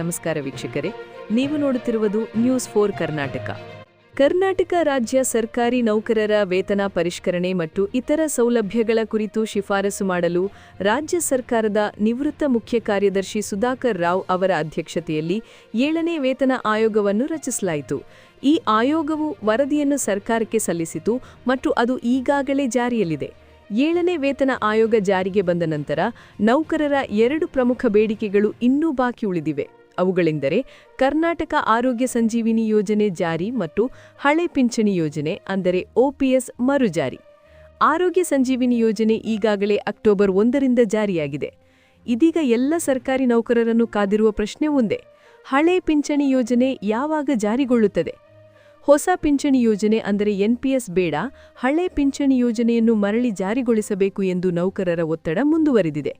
ನಮಸ್ಕಾರ ವೀಕ್ಷಕರೇ, ನೀವು ನೋಡುತ್ತಿರುವುದು ನ್ಯೂಸ್ ಫೋರ್ ಕರ್ನಾಟಕ. ಕರ್ನಾಟಕ ರಾಜ್ಯ ಸರ್ಕಾರಿ ನೌಕರರ ವೇತನ ಪರಿಷ್ಕರಣೆ ಮತ್ತು ಇತರ ಸೌಲಭ್ಯಗಳ ಕುರಿತು ಶಿಫಾರಸು ಮಾಡಲು ರಾಜ್ಯ ಸರ್ಕಾರದ ನಿವೃತ್ತ ಮುಖ್ಯ ಕಾರ್ಯದರ್ಶಿ ಸುಧಾಕರ್ ರಾವ್ ಅವರ ಅಧ್ಯಕ್ಷತೆಯಲ್ಲಿ ಏಳನೇ ವೇತನ ಆಯೋಗವನ್ನು ರಚಿಸಲಾಯಿತು. ಈ ಆಯೋಗವು ವರದಿಯನ್ನು ಸರ್ಕಾರಕ್ಕೆ ಸಲ್ಲಿಸಿತು ಮತ್ತು ಅದು ಈಗಾಗಲೇ ಜಾರಿಯಲ್ಲಿದೆ. ಏಳನೇ ವೇತನ ಆಯೋಗ ಜಾರಿಗೆ ಬಂದ ನಂತರ ನೌಕರರ ಎರಡು ಪ್ರಮುಖ ಬೇಡಿಕೆಗಳು ಇನ್ನೂ ಬಾಕಿ ಉಳಿದಿವೆ. ಅವುಗಳೆಂದರೆ ಕರ್ನಾಟಕ ಆರೋಗ್ಯ ಸಂಜೀವಿನಿ ಯೋಜನೆ ಜಾರಿ ಮತ್ತು ಹಳೆ ಪಿಂಚಣಿ ಯೋಜನೆ, ಅಂದರೆ ಒಪಿಎಸ್ ಮರುಜಾರಿ ಆರೋಗ್ಯ ಸಂಜೀವಿನಿ ಯೋಜನೆ ಈಗಾಗಲೇ ಅಕ್ಟೋಬರ್ ಒಂದರಿಂದ ಜಾರಿಯಾಗಿದೆ. ಇದೀಗ ಎಲ್ಲ ಸರ್ಕಾರಿ ನೌಕರರನ್ನು ಕಾದಿರುವ ಪ್ರಶ್ನೆ ಒಂದೇ, ಹಳೆ ಪಿಂಚಣಿ ಯೋಜನೆ ಯಾವಾಗ ಜಾರಿಗೊಳ್ಳುತ್ತದೆ? ಹೊಸ ಪಿಂಚಣಿ ಯೋಜನೆ ಅಂದರೆ ಎನ್ಪಿಎಸ್ ಬೇಡ, ಹಳೆ ಪಿಂಚಣಿ ಯೋಜನೆಯನ್ನು ಮರಳಿ ಜಾರಿಗೊಳಿಸಬೇಕು ಎಂದು ನೌಕರರ ಒತ್ತಡ ಮುಂದುವರಿದಿದೆ.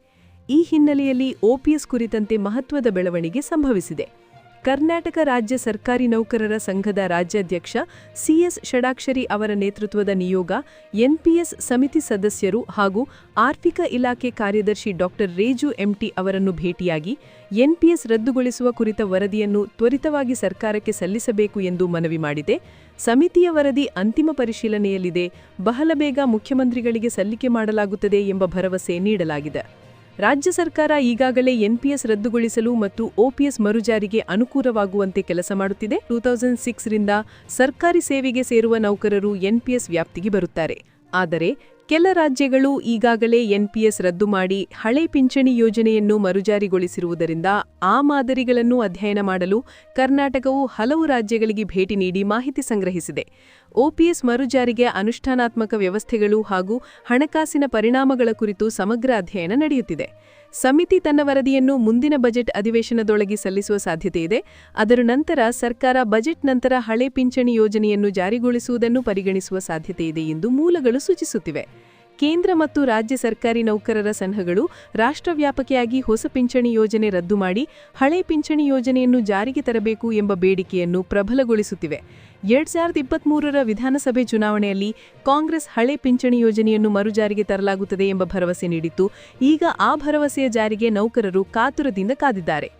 ಈ ಹಿನ್ನೆಲೆಯಲ್ಲಿ ಓಪಿಎಸ್ ಕುರಿತಂತೆ ಮಹತ್ವದ ಬೆಳವಣಿಗೆ ಸಂಭವಿಸಿದೆ. ಕರ್ನಾಟಕ ರಾಜ್ಯ ಸರ್ಕಾರಿ ನೌಕರರ ಸಂಘದ ರಾಜ್ಯಾಧ್ಯಕ್ಷ ಸಿಎಸ್ ಷಡಾಕ್ಷರಿ ಅವರ ನೇತೃತ್ವದ ನಿಯೋಗ ಎನ್ಪಿಎಸ್ ಸಮಿತಿ ಸದಸ್ಯರು ಹಾಗೂ ಆರ್ಥಿಕ ಇಲಾಖೆ ಕಾರ್ಯದರ್ಶಿ ಡಾಕ್ಟರ್ ರೇಜು ಎಂಟಿ ಅವರನ್ನು ಭೇಟಿಯಾಗಿ ಎನ್ಪಿಎಸ್ ರದ್ದುಗೊಳಿಸುವ ಕುರಿತ ವರದಿಯನ್ನು ತ್ವರಿತವಾಗಿ ಸರ್ಕಾರಕ್ಕೆ ಸಲ್ಲಿಸಬೇಕು ಎಂದು ಮನವಿ ಮಾಡಿದೆ. ಸಮಿತಿಯ ವರದಿ ಅಂತಿಮ ಪರಿಶೀಲನೆಯಲ್ಲಿದೆ. ಬಹಳ ಬೇಗ ಮುಖ್ಯಮಂತ್ರಿಗಳಿಗೆ ಸಲ್ಲಿಕೆ ಮಾಡಲಾಗುತ್ತದೆ ಎಂಬ ಭರವಸೆ ನೀಡಲಾಗಿದೆ. ರಾಜ್ಯ ಸರ್ಕಾರ ಈಗಾಗಲೇ ಎನ್ಪಿಎಸ್ ರದ್ದುಗೊಳಿಸಲು ಮತ್ತು ಓಪಿಎಸ್ ಮರುಜಾರಿಗೆ ಅನುಕೂಲವಾಗುವಂತೆ ಕೆಲಸ ಮಾಡುತ್ತಿದೆ. ಟೂ ತೌಸಂಡ್ ಸಿಕ್ಸ್ರಿಂದ ಸರ್ಕಾರಿ ಸೇವೆಗೆ ಸೇರುವ ನೌಕರರು ಎನ್ಪಿಎಸ್ ವ್ಯಾಪ್ತಿಗೆ ಬರುತ್ತಾರೆ. ಆದರೆ ಕೆಲ ರಾಜ್ಯಗಳು ಈಗಾಗಲೇ ಎನ್ಪಿಎಸ್ ರದ್ದು ಮಾಡಿ ಹಳೆ ಪಿಂಚಣಿ ಯೋಜನೆಯನ್ನು ಮರುಜಾರಿಗೊಳಿಸಿರುವುದರಿಂದ ಆ ಮಾದರಿಗಳನ್ನು ಅಧ್ಯಯನ ಮಾಡಲು ಕರ್ನಾಟಕವು ಹಲವು ರಾಜ್ಯಗಳಿಗೆ ಭೇಟಿ ನೀಡಿ ಮಾಹಿತಿ ಸಂಗ್ರಹಿಸಿದೆ. ಒಪಿಎಸ್ ಮರುಜಾರಿಗೆ ಅನುಷ್ಠಾನಾತ್ಮಕ ವ್ಯವಸ್ಥೆಗಳು ಹಾಗೂ ಹಣಕಾಸಿನ ಪರಿಣಾಮಗಳ ಕುರಿತು ಸಮಗ್ರ ಅಧ್ಯಯನ ನಡೆಯುತ್ತಿದೆ. ಸಮಿತಿ ತನ್ನ ವರದಿಯನ್ನು ಮುಂದಿನ ಬಜೆಟ್ ಅಧಿವೇಶನದೊಳಗೆ ಸಲ್ಲಿಸುವ ಸಾಧ್ಯತೆಯಿದೆ ಅದರ ನಂತರ ಸರ್ಕಾರ ಬಜೆಟ್ ನಂತರ ಹಳೆ ಪಿಂಚಣಿ ಯೋಜನೆಯನ್ನು ಜಾರಿಗೊಳಿಸುವುದನ್ನು ಪರಿಗಣಿಸುವ ಸಾಧ್ಯತೆಯಿದೆ ಎಂದು ಮೂಲಗಳು ಸೂಚಿಸುತ್ತಿವೆ. ಕೇಂದ್ರ ಮತ್ತು ರಾಜ್ಯ ಸರ್ಕಾರಿ ನೌಕರರ ಸಂಘಗಳು ರಾಷ್ಟ್ರವ್ಯಾಪಕಿಯಾಗಿ ಹೊಸ ಪಿಂಚಣಿ ಯೋಜನೆ ರದ್ದು ಮಾಡಿ ಹಳೆ ಪಿಂಚಣಿ ಯೋಜನೆಯನ್ನು ಜಾರಿಗೆ ತರಬೇಕು ಎಂಬ ಬೇಡಿಕೆಯನ್ನು ಪ್ರಬಲಗೊಳಿಸುತ್ತಿವೆ. ಎರಡ್ ಸಾವಿರದ ಇಪ್ಪತ್ತ್ಮೂರರ ವಿಧಾನಸಭೆ ಚುನಾವಣೆಯಲ್ಲಿ ಕಾಂಗ್ರೆಸ್ ಹಳೆ ಪಿಂಚಣಿ ಯೋಜನೆಯನ್ನು ಮರುಜಾರಿಗೆ ತರಲಾಗುತ್ತದೆ ಎಂಬ ಭರವಸೆ ನೀಡಿತ್ತು. ಈಗ ಆ ಭರವಸೆಯ ಜಾರಿಗೆ ನೌಕರರು ಕಾತುರದಿಂದ ಕಾದಿದ್ದಾರೆ.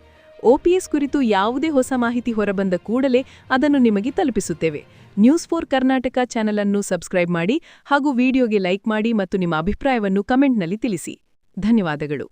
ಓಪಿಎಸ್ ಕುರಿತು ಯಾವುದೇ ಹೊಸ ಮಾಹಿತಿ ಹೊರಬಂದ ಕೂಡಲೇ ಅದನ್ನು ನಿಮಗೆ ತಲುಪಿಸುತ್ತೇವೆ. ನ್ಯೂಸ್ ಫೋರ್ ಕರ್ನಾಟಕ ಚಾನೆಲ್ ಅನ್ನು ಸಬ್ಸ್ಕ್ರೈಬ್ ಮಾಡಿ ಹಾಗೂ ವಿಡಿಯೋಗೆ ಲೈಕ್ ಮಾಡಿ ಮತ್ತು ನಿಮ್ಮ ಅಭಿಪ್ರಾಯವನ್ನು ಕಮೆಂಟ್ನಲ್ಲಿ ತಿಳಿಸಿ. ಧನ್ಯವಾದಗಳು.